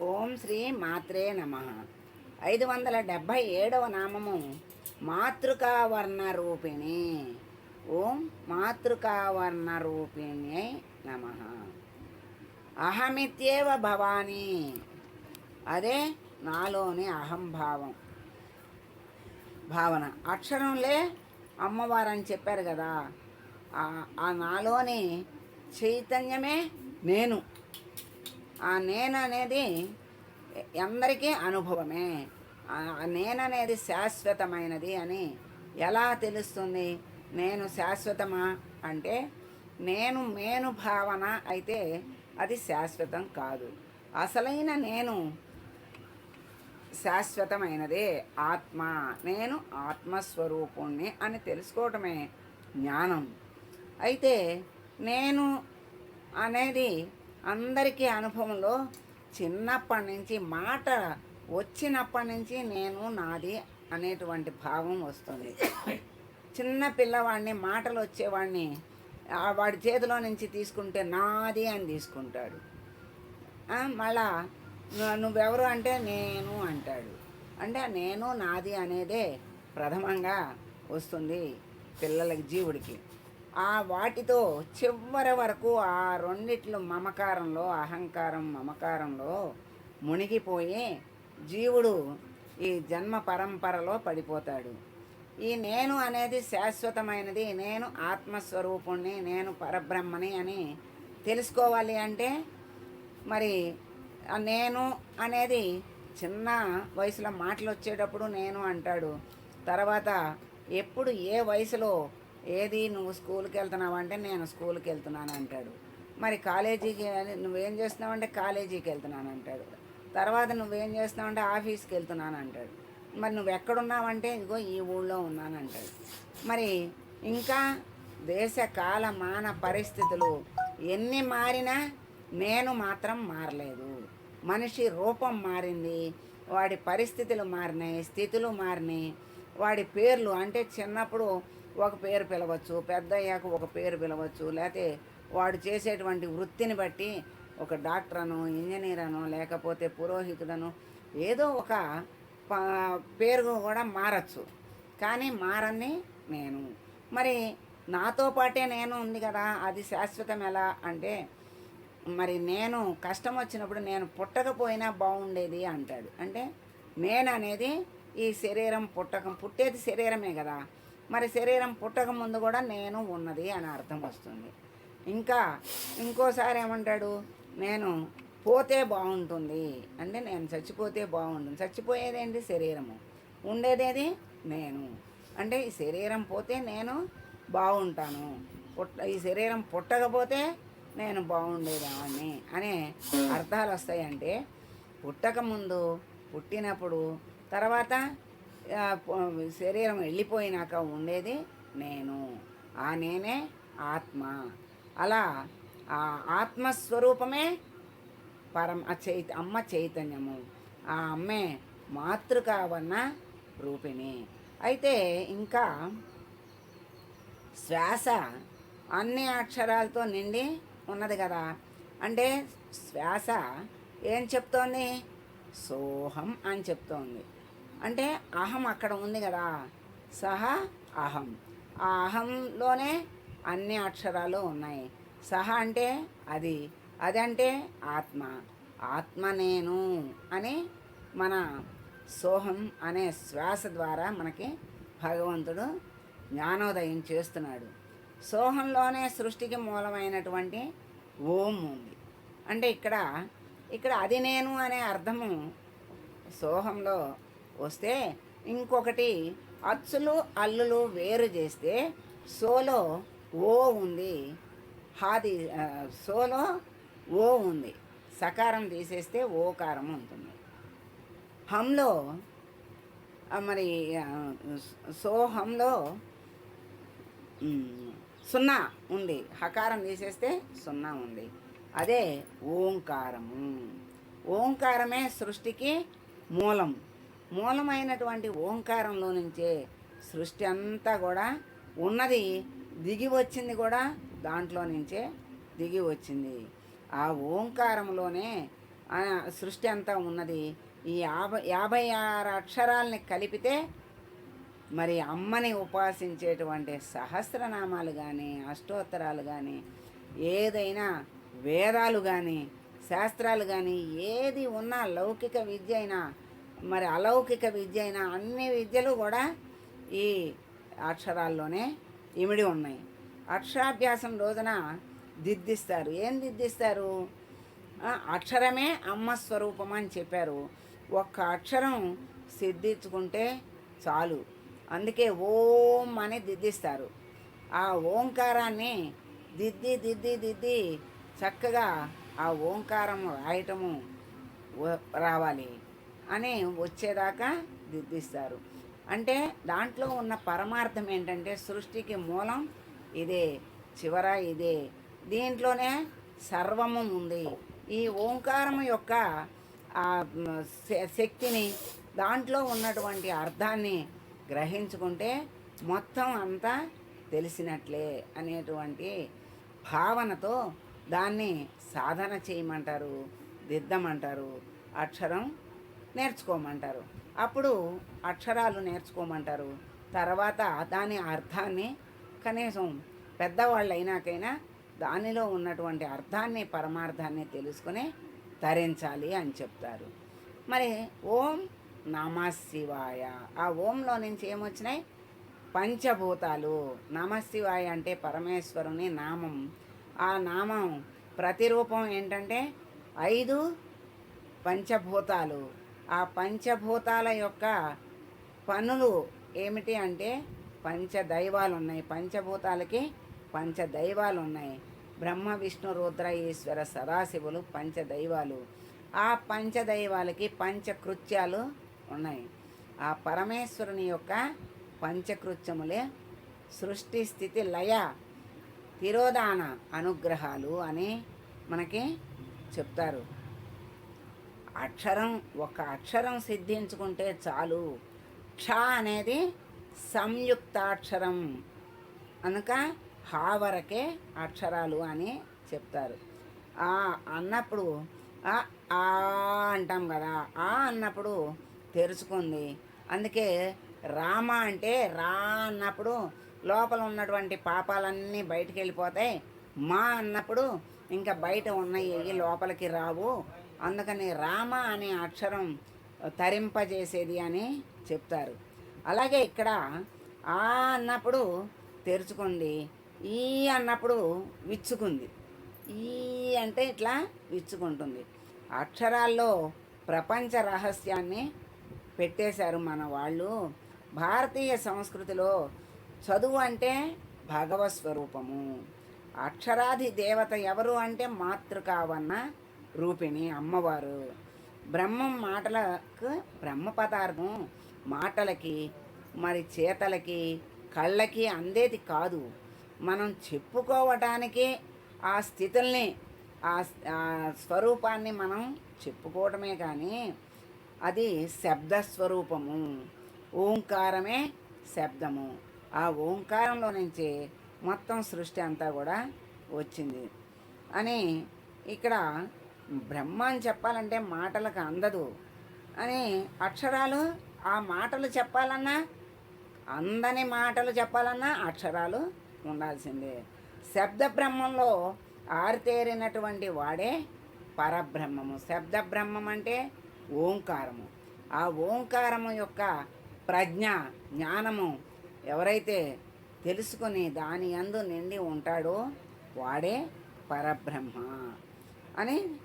ఓం శ్రీ మాత్రే నమ. ఐదు వందల డెబ్భై ఏడవ నామము మాతృకావర్ణ రూపిణి ఓం మాతృకావర్ణ రూపిణి నమ. అహమిత్యేవ భవాని. అదే నాలోని అహంభావం. భావన. అక్షరంలే అమ్మవారని చెప్పారు కదా. ఆ నాలోని చైతన్యమే నేను. ఆ నేను అనేది అందరికీ అనుభవమే. ఆ నేను అనేది శాశ్వతమైనది అని ఎలా తెలుస్తుంది? నేను శాశ్వతమా? అంటే నేను మేను భావన అయితే అది శాశ్వతం కాదు. అసలైన నేను శాశ్వతమైనదే ఆత్మ. నేను ఆత్మస్వరూపుణ్ణి అని తెలుసుకోవటమే జ్ఞానం. అయితే నేను అనేది అందరికీ అనుభవంలో చిన్నప్పటి నుంచి మాట వచ్చినప్పటి నుంచి నేను నాది అనేటువంటి భావం వస్తుంది. చిన్న పిల్లవాడిని మాటలు వచ్చేవాడిని వాడి చేతిలో నుంచి తీసుకుంటే నాది అని తీసుకుంటాడు. మళ్ళా నువ్వెవరు అంటే నేను అంటాడు. అంటే నేను నాది అనేదే ప్రథమంగా వస్తుంది పిల్లలకి జీవుడికి. ఆ వాటితో చివరి వరకు ఆ రెండిట్లు మమకారంలో అహంకారం మమకారంలో మునిగిపోయి జీవుడు ఈ జన్మ పరంపరలో పడిపోతాడు. ఈ నేను అనేది శాశ్వతమైనది నేను ఆత్మస్వరూపుణ్ణి నేను పరబ్రహ్మని అని తెలుసుకోవాలి అంటే మరి నేను అనేది చిన్న వయసులో మాటలు వచ్చేటప్పుడు నేను అంటాడు. తర్వాత ఎప్పుడు ఏ వయసులో ఏది నువ్వు స్కూల్కి వెళ్తున్నావు అంటే నేను స్కూల్కి వెళ్తున్నాను అంటాడు. మరి కాలేజీకి నువ్వేం చేస్తున్నావు అంటే కాలేజీకి వెళ్తున్నాను అంటాడు. తర్వాత నువ్వేం చేస్తున్నావు అంటే ఆఫీస్కి వెళ్తున్నాను అంటాడు. మరి నువ్వు ఎక్కడున్నావంటే ఇదిగో ఈ ఊళ్ళో ఉన్నాను అంటాడు. మరి ఇంకా దేశ కాల మాన పరిస్థితులు ఎన్ని మారినా నేను మాత్రం మారలేదు. మనిషి రూపం మారింది వాడి పరిస్థితులు మారినాయి స్థితులు మారినాయి వాడి పేర్లు అంటే చిన్నప్పుడు ఒక పేరు పిలవచ్చు పెద్ద అయ్యాక ఒక పేరు పిలవచ్చు లేకపోతే వాడు చేసేటువంటి వృత్తిని బట్టి ఒక డాక్టర్ అను ఇంజనీర్ అను లేకపోతే పురోహితుడను ఏదో ఒక పేరు కూడా మారచ్చు. కానీ మారని నేను. మరి నాతో పాటే నేను ఉంది కదా అది శాశ్వతం ఎలా అంటే మరి నేను కష్టం వచ్చినప్పుడు నేను పుట్టకపోయినా బాగుండేది అంటాడు. అంటే నేను అనేది ఈ శరీరం పుట్టకం పుట్టేది శరీరమే కదా. మరి శరీరం పుట్టక ముందు కూడా నేను ఉన్నది అని అర్థం వస్తుంది. ఇంకా ఇంకోసారి ఏమంటాడు? నేను పోతే బాగుంటుంది. అంటే నేను చచ్చిపోతే బాగుంటుంది. చచ్చిపోయేదేంటి శరీరము. ఉండేదేది నేను. అంటే ఈ శరీరం పోతే నేను బాగుంటాను. పుట్ట ఈ శరీరం పుట్టకపోతే నేను బాగుండేదాన్ని అనే అర్థాలు వస్తాయంటే పుట్టకముందు పుట్టినప్పుడు తర్వాత శరీరం వెళ్ళిపోయినాక ఉండేది నేను. ఆ నేనే ఆత్మ. అలా ఆ ఆత్మస్వరూపమే పరం ఆ చైత అమ్మ చైతన్యము. ఆ అమ్మే మాతృకావన్న రూపిణి. అయితే ఇంకా శ్వాస అన్ని అక్షరాలతో నిండి ఉన్నది కదా. అంటే శ్వాస ఏం చెప్తోంది? సోహం అని చెప్తోంది. అంటే అహం అక్కడ ఉంది కదా. సహ అహం. ఆ అహంలోనే అన్ని అక్షరాలు ఉన్నాయి. సహ అంటే అది. అదంటే ఆత్మ. ఆత్మ నేను అని మన సోహం అనే శ్వాస ద్వారా మనకి భగవంతుడు జ్ఞానోదయం చేస్తున్నాడు. సోహంలోనే సృష్టికి మూలమైనటువంటి ఓం ఉంది. అంటే ఇక్కడ ఇక్కడ అది నేను అనే అర్థము సోహంలో వస్తే ఇంకొకటి అచ్చులు అల్లులు వేరు చేస్తే సోలో ఓ ఉంది. హాది సోలో ఓ ఉంది. సకారం తీసేస్తే ఓకారం ఉంటుంది. హంలో మరి సోహంలో సున్నా ఉంది. హకారం తీసేస్తే సున్నా ఉంది. అదే ఓంకారము. ఓంకారమే సృష్టికి మూలం. మూలమైనటువంటి ఓంకారంలో నుంచే సృష్టి అంతా కూడా ఉన్నది. దిగి వచ్చింది కూడా దాంట్లో నుంచే దిగి వచ్చింది. ఆ ఓంకారంలోనే సృష్టి అంతా ఉన్నది. ఈ యాభై యాభై ఆరు అక్షరాలని కలిపితే మరి అమ్మని ఉపాసించేటువంటి సహస్రనామాలు కానీ అష్టోత్తరాలు కానీ ఏదైనా వేదాలు కానీ శాస్త్రాలు కానీ ఏది ఉన్నా లౌకిక విద్య అయినా మరి అలౌకిక విద్య అయిన అన్ని విద్యలు కూడా ఈ అక్షరాల్లోనే ఇమిడి ఉన్నాయి. అక్షరాభ్యాసం రోజున దిద్దిస్తారు. ఏం దిద్దిస్తారు? అక్షరమే అమ్మ స్వరూపం అని చెప్పారు. ఒక్క అక్షరం సిద్ధించుకుంటే చాలు. అందుకే ఓం అని దిద్దిస్తారు. ఆ ఓంకారాన్ని దిద్ది దిద్ది దిద్ది చక్కగా ఆ ఓంకారం రాయటము రావాలి. అని వచ్చేదాకా దిద్దిస్తారు. అంటే దాంట్లో ఉన్న పరమార్థం ఏంటంటే సృష్టికి మూలం ఇదే చివర ఇదే. దీంట్లోనే సర్వము ఉంది. ఈ ఓంకారం యొక్క ఆ శ- శక్తిని దాంట్లో ఉన్నటువంటి అర్థాన్ని గ్రహించుకుంటే మొత్తం అంతా తెలిసినట్లే అనేటువంటి భావనతో దాన్ని సాధన చేయమంటారు దిద్దమంటారు. అక్షరం నేర్చుకోమంటారు. అప్పుడు అక్షరాలు నేర్చుకోమంటారు. తర్వాత దాని అర్థాన్ని కనీసం పెద్దవాళ్ళు అయినాకైనా దానిలో ఉన్నటువంటి అర్థాన్ని పరమార్థాన్ని తెలుసుకుని తరించాలి అని చెప్తారు. మరి ఓం నమశివాయ ఆ ఓంలో నుంచి ఏమొచ్చినాయి? పంచభూతాలు. నమశివాయ అంటే పరమేశ్వరుని నామం. ఆ నామం ప్రతిరూపం ఏంటంటే ఐదు పంచభూతాలు. ఆ పంచభూతాల యొక్క పనులు ఏమిటి అంటే పంచదైవాలు ఉన్నాయి పంచభూతాలకి పంచదైవాలు ఉన్నాయి బ్రహ్మ విష్ణు రుద్ర ఈశ్వర సదాశివులు పంచదైవాలు. ఆ పంచదైవాలకి పంచకృత్యాలు ఉన్నాయి. ఆ పరమేశ్వరుని యొక్క పంచకృత్యములే సృష్టి స్థితి లయ తిరోధాన అనుగ్రహాలు అని మనకి చెప్తారు. అక్షరం ఒక అక్షరం సిద్ధించుకుంటే చాలు. క్ష అనేది సంయుక్తాక్షరం. అనక హా వరకే అక్షరాలు అని చెప్తారు. ఆ అన్నప్పుడు ఆ ఆ అంటాం కదా ఆ అన్నప్పుడు తెరుచుకుంది. అందుకే రామ అంటే రా అన్నప్పుడు లోపల ఉన్నటువంటి పాపాలన్నీ బయటికి వెళ్ళిపోతాయి మా అన్నప్పుడు ఇంకా బయట ఉన్నాయి లోపలికి రావు. అందుకని రామ అనే అక్షరం తరింపజేసేది అని చెప్తారు. అలాగే ఇక్కడ ఆ అన్నప్పుడు తెరుచుకుంది ఈ అన్నప్పుడు విచ్చుకుంది. ఈ అంటే ఇట్లా విచ్చుకుంటుంది. అక్షరాల్లో ప్రపంచ రహస్యాన్ని పెట్టేశారు మన వాళ్ళు. భారతీయ సంస్కృతిలో చదువు అంటే భగవత్ స్వరూపము. అక్షరాది దేవత ఎవరు అంటే మాతృకావన్న రూపిణి అమ్మవారు. బ్రహ్మం మాటలకు బ్రహ్మ పదార్థం మాటలకి మరి చేతలకి కళ్ళకి అందేది కాదు. మనం చెప్పుకోవటానికి ఆ స్థితుల్ని ఆ ఆ స్వరూపాన్ని మనం చెప్పుకోవటమే కానీ అది శబ్ద స్వరూపము ఓంకారమే శబ్దము. ఆ ఓంకారంలో నుంచి మొత్తం సృష్టి అంతా కూడా వచ్చింది. అని ఇక్కడ బ్రహ్మ అని చెప్పాలంటే మాటలకు అందదు. అని అక్షరాలు ఆ మాటలు చెప్పాలన్నా అందని మాటలు చెప్పాలన్నా అక్షరాలు ఉండాల్సిందే. శబ్ద బ్రహ్మంలో ఆరితేరినటువంటి వాడే పరబ్రహ్మము. శబ్ద బ్రహ్మం అంటే ఓంకారము. ఆ ఓంకారము యొక్క ప్రజ్ఞ జ్ఞానము ఎవరైతే తెలుసుకొని దాని యందు నిండి ఉంటాడో వాడే పరబ్రహ్మ అని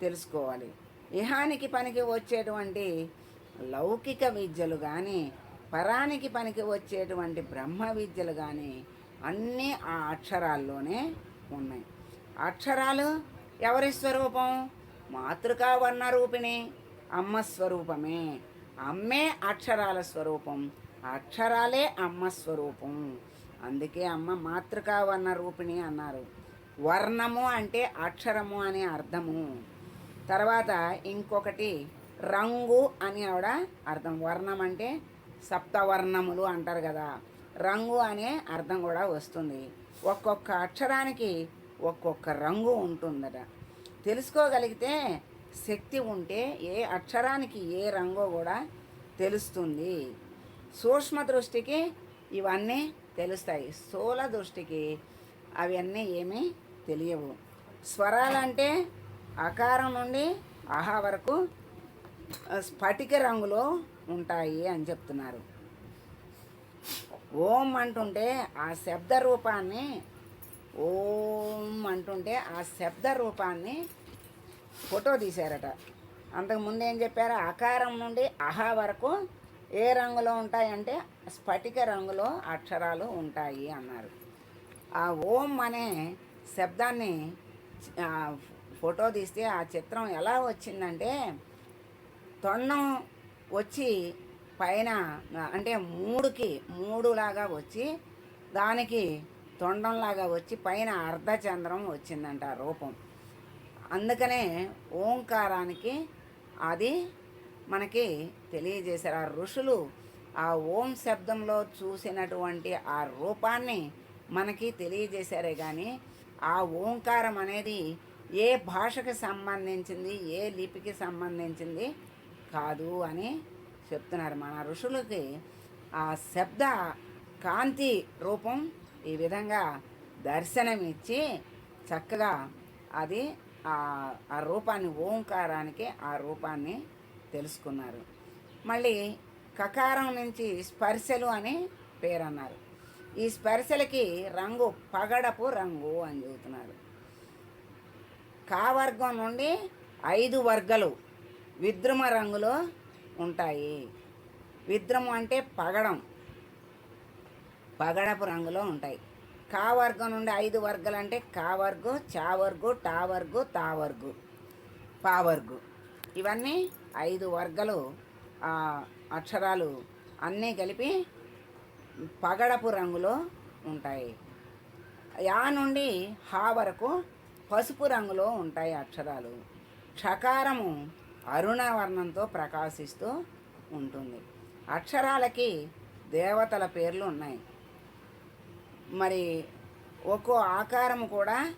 తెలుసుకోవాలి. ఇహానికి పనికి వచ్చేటువంటి లౌకిక విద్యలు కానీ పరానికి పనికి వచ్చేటువంటి బ్రహ్మ విద్యలు కానీ అన్నీ ఆ అక్షరాల్లోనే ఉన్నాయి. అక్షరాలు ఎవరి స్వరూపం? మాతృకా వర్ణ రూపిణి అమ్మ స్వరూపమే. అమ్మే అక్షరాల స్వరూపం అక్షరాలే అమ్మ స్వరూపం. అందుకే అమ్మ మాతృకా వర్ణ రూపిణి అన్నారు. వర్ణము అంటే అక్షరము అనే అర్థము. తర్వాత ఇంకొకటి రంగు అని ఆవిడ అర్థం. వర్ణం అంటే సప్తవర్ణములు అంటారు కదా. రంగు అనే అర్థం కూడా వస్తుంది. ఒక్కొక్క అక్షరానికి ఒక్కొక్క రంగు ఉంటుందట. తెలుసుకోగలిగితే శక్తి ఉంటే ఏ అక్షరానికి ఏ రంగు కూడా తెలుస్తుంది. సూక్ష్మ దృష్టికి ఇవన్నీ తెలుస్తాయి. స్థూల దృష్టికి అవన్నీ ఏమీ తెలియవు. స్వరాలంటే అకారం నుండి ఆహా వరకు స్ఫటిక రంగులో ఉంటాయి అని చెప్తున్నారు. ఓం అంటుంటే ఆ శబ్ద రూపాన్ని ఓం అంటుంటే ఆ శబ్ద రూపాన్ని ఫోటో తీశారట. అంతకు ముందు ఏం చెప్పారు? ఆకారం నుండి అహా వరకు ఏ రంగులో ఉంటాయంటే స్ఫటిక రంగులో అక్షరాలు ఉంటాయి అన్నారు. ఆ ఓం అనే శబ్దాన్ని ఫోటో తీస్తే ఆ చిత్రం ఎలా వచ్చిందంటే తొండం వచ్చి పైన అంటే మూడుకి మూడులాగా వచ్చి దానికి తొండంలాగా వచ్చి పైన అర్ధచంద్రం వచ్చిందంట రూపం. అందుకనే ఓంకారానికి అది మనకి తెలియజేశారు. ఆ ఋషులు ఆ ఓం శబ్దంలో చూసినటువంటి ఆ రూపాన్ని మనకి తెలియజేశారే కానీ ఆ ఓంకారం అనేది ఏ భాషకు సంబంధించింది ఏ లిపికి సంబంధించింది కాదు అని చెప్తున్నారు మన ఋషులకి. ఆ శబ్ద కాంతి రూపం ఈ విధంగా దర్శనమిచ్చి చక్కగా అది ఆ రూపాన్ని ఓంకారానికి ఆ రూపాన్ని తెలుసుకున్నారు. మళ్ళీ కకారం నుంచి స్పర్శలు అని పేరు అన్నారు ఈ స్పర్శలకి రంగు పగడపు రంగు అని చెబుతున్నారు. కా వర్గం నుండి ఐదు వర్గాలు విద్రుమ రంగులో ఉంటాయి. విద్రము అంటే పగడం. పగడపు రంగులో ఉంటాయి. కా వర్గం నుండి ఐదు వర్గాలు అంటే కా చావర్గు టావర్గు తావర్గు పావర్గు ఇవన్నీ ఐదు వర్గాలు అక్షరాలు అన్నీ కలిపి పగడపు రంగులో ఉంటాయి. యా నుండి హా వరకు పసుపు రంగులో ఉంటాయి అక్షరాలు. క్షకారము అరుణవర్ణంతో ప్రకాశిస్తూ ఉంటుంది. అక్షరాలకి దేవతల పేర్లు ఉన్నాయి. మరి ఒక్కో ఆకారం కూడా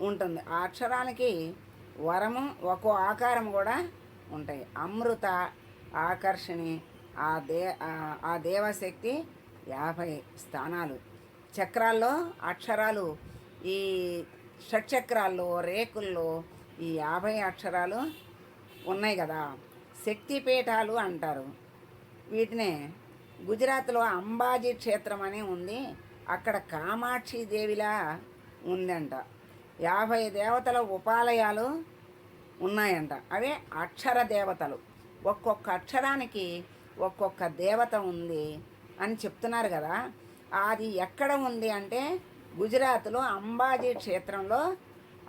ఉంటుంది. ఆ అక్షరాలకి వరము ఒక్కో ఆకారం కూడా ఉంటాయి. అమృత ఆకర్షణి ఆ దే ఆ దేవశక్తి యాభై స్థానాలు. చక్రాల్లో అక్షరాలు ఈ షట్చక్రాల్లో రేకుల్లో ఈ యాభై అక్షరాలు ఉన్నాయి కదా. శక్తిపీఠాలు అంటారు. వీటినే గుజరాత్లో అంబాజీ క్షేత్రం అని ఉంది. అక్కడ కామాక్షి దేవిలా ఉందంట. యాభై దేవతల ఉపాలయాలు ఉన్నాయంట. అవే అక్షర దేవతలు. ఒక్కొక్క అక్షరానికి ఒక్కొక్క దేవత ఉంది అని చెప్తున్నారు కదా. అది ఎక్కడ ఉంది అంటే గుజరాత్లో అంబాజీ క్షేత్రంలో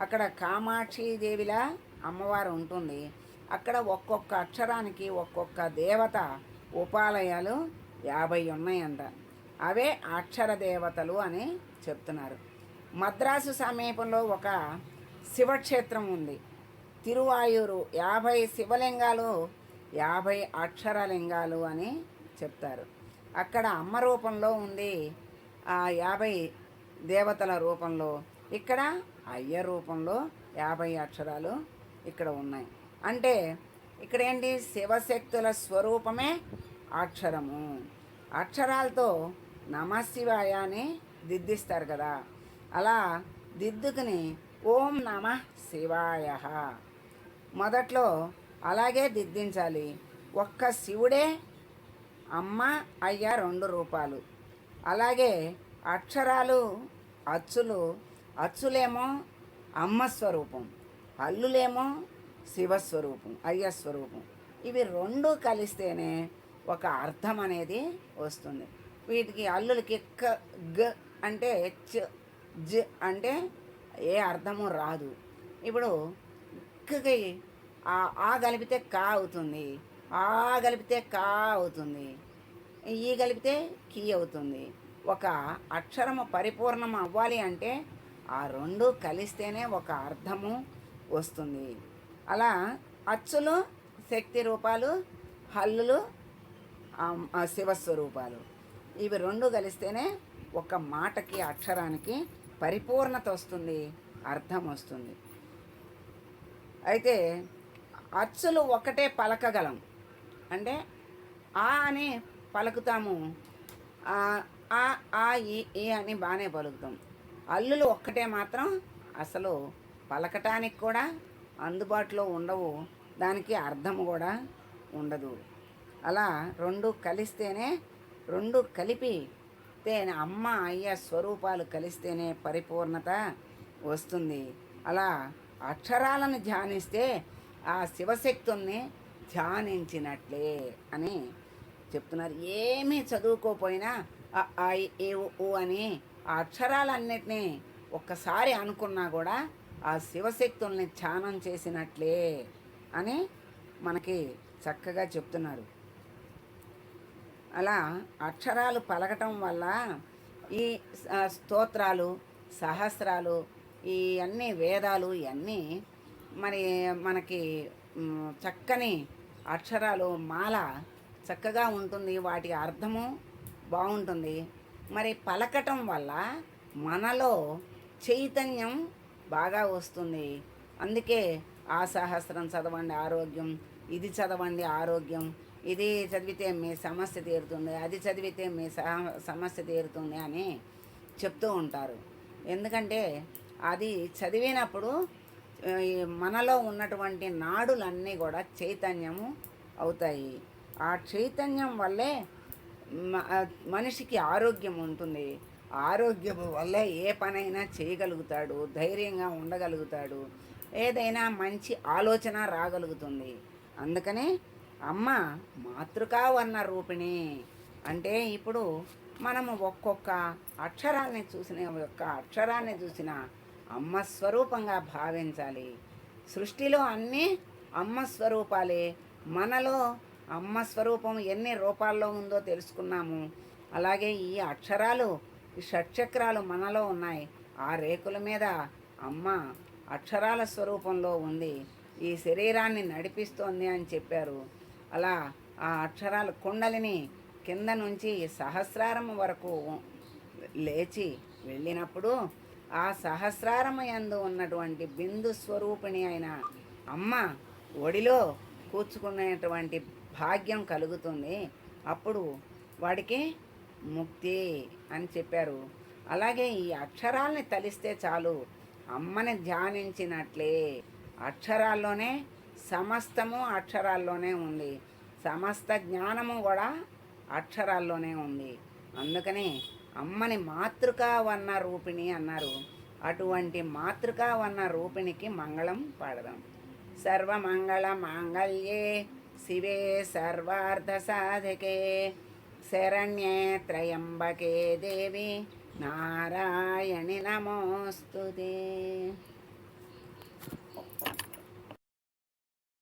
అక్కడ కామాక్షి దేవిలా అమ్మవారు ఉంటుంది. అక్కడ ఒక్కొక్క అక్షరానికి ఒక్కొక్క దేవత ఉపాలయాలు యాభై ఉన్నాయంట. అవే అక్షర దేవతలు అని చెప్తున్నారు. మద్రాసు సమీపంలో ఒక శివక్షేత్రం ఉంది. తిరువాయూరు యాభై శివలింగాలు యాభై అక్షరలింగాలు అని చెప్తారు. అక్కడ అమ్మ రూపంలో ఉంది ఆ యాభై దేవతల రూపంలో ఇక్కడ అయ్య రూపంలో యాభై అక్షరాలు ఇక్కడ ఉన్నాయి. అంటే ఇక్కడ ఏంటి శివశక్తుల స్వరూపమే అక్షరము. అక్షరాలతో నమశివాయ అని దిద్దిస్తారు కదా. అలా దిద్దుకుని ఓం నమ శివాయ. మొదట్లో అలాగే దిద్దించాలి. ఒక్క శివుడే అమ్మ అయ్య రెండు రూపాలు. అలాగే అక్షరాలు అచ్చులు అచ్చులేమో అమ్మ స్వరూపం హల్లులేమో శివస్వరూపం అయ్య స్వరూపం. ఇవి రెండు కలిస్తేనే ఒక అర్థం అనేది వస్తుంది. వీటికి అల్లులకి క గ అంటే చ జ అంటే ఏ అర్థము రాదు. ఇప్పుడు కి ఆ ఆ కలిపితే కా అవుతుంది ఆ కలిపితే కా అవుతుంది ఈ కలిపితే కీ అవుతుంది. ఒక అక్షరము పరిపూర్ణం అవ్వాలి అంటే ఆ రెండు కలిస్తేనే ఒక అర్థము వస్తుంది. అలా అచ్చులు శక్తి రూపాలు హల్లులు శివస్వరూపాలు ఇవి రెండు కలిస్తేనే ఒక మాటకి అక్షరానికి పరిపూర్ణత వస్తుంది అర్థం వస్తుంది. అయితే అచ్చులు ఒకటే పలకగలం. అంటే ఆ అని పలుకుతాము. ఆ ఆ ఈ ఈ అని బాగానే పలుకుతాం. అల్లులు ఒక్కటే మాత్రం అసలు పలకటానికి కూడా అందుబాటులో ఉండవు. దానికి అర్థం కూడా ఉండదు. అలా రెండు కలిస్తేనే రెండు కలిపి తేనే అమ్మ అయ్య స్వరూపాలు కలిస్తేనే పరిపూర్ణత వస్తుంది. అలా అక్షరాలను ధ్యానిస్తే ఆ శివశక్తుల్ని ధ్యానించినట్లే అని చెప్తున్నారు. ఏమీ చదువుకోపోయినా అ, ఆ, అని ఆ అక్షరాలన్నిటినీ ఒక్కసారి అనుకున్నా కూడా ఆ శివశక్తుల్ని ధ్యానం చేసినట్లే అని మనకి చక్కగా చెప్తున్నారు. అలా అక్షరాలు పలకటం వల్ల ఈ స్తోత్రాలు సహస్రాలు ఈ అన్ని వేదాలు ఇవన్నీ మరి మనకి చక్కని అక్షరాలు మాల చక్కగా ఉంటుంది. వాటి అర్థము బాగుంటుంది. మరి పలకటం వల్ల మనలో చైతన్యం బాగా వస్తుంది. అందుకే ఆ సహస్రం చదవండి ఆరోగ్యం ఇది చదవండి ఆరోగ్యం ఇది చదివితే మీ సమస్య తీరుతుంది అది చదివితే మీ సహ- సమస్య తీరుతుంది అని చెప్తూ ఉంటారు. ఎందుకంటే అది చదివినప్పుడు మనలో ఉన్నటువంటి నాడులన్నీ కూడా చైతన్యము అవుతాయి. ఆ చైతన్యం వల్లే మనిషికి ఆరోగ్యం ఉంటుంది. ఆరోగ్యం వల్ల ఏ పనైనా చేయగలుగుతాడు ధైర్యంగా ఉండగలుగుతాడు. ఏదైనా మంచి ఆలోచన రాగలుగుతుంది. అందుకనే అమ్మ మాతృకావర్ణ రూపిణి అంటే ఇప్పుడు మనము ఒక్కొక్క అక్షరాన్ని చూసిన ఒక్క అక్షరాన్ని చూసిన అమ్మ స్వరూపంగా భావించాలి. సృష్టిలో అన్నీ అమ్మ స్వరూపాలే. మనలో అమ్మ స్వరూపం ఎన్ని రూపాల్లో ఉందో తెలుసుకున్నాము. అలాగే ఈ అక్షరాలు ఈ షట్చక్రాలు మనలో ఉన్నాయి. ఆ రేకుల మీద అమ్మ అక్షరాల స్వరూపంలో ఉంది. ఈ శరీరాన్ని నడిపిస్తోంది అని చెప్పారు. అలా ఆ అక్షరాల కుండలిని కింద నుంచి సహస్రారం వరకు లేచి వెళ్ళినప్పుడు ఆ సహస్రారం యందు ఉన్నటువంటి బిందు స్వరూపిణి అయిన అమ్మ ఒడిలో కూర్చుకునేటువంటి భాగ్యం కలుగుతుంది. అప్పుడు వాడికి ముక్తి అని చెప్పారు. అలాగే ఈ అక్షరాల్ని తలిస్తే చాలు. అమ్మని ధ్యానించినట్లే. అక్షరాల్లోనే సమస్తము అక్షరాల్లోనే ఉంది. సమస్త జ్ఞానము కూడా అక్షరాల్లోనే ఉంది. అందుకని అమ్మని మాతృకావన్న రూపిణి అన్నారు. అటువంటి మాతృకావన్న రూపిణికి మంగళం పాడదాం. సర్వమంగళ మాంగళ్యే. శివే సర్వార్థ సాధకే శరణ్యే త్రయంబకే దేవి. నారాయణి నమోస్తుతే.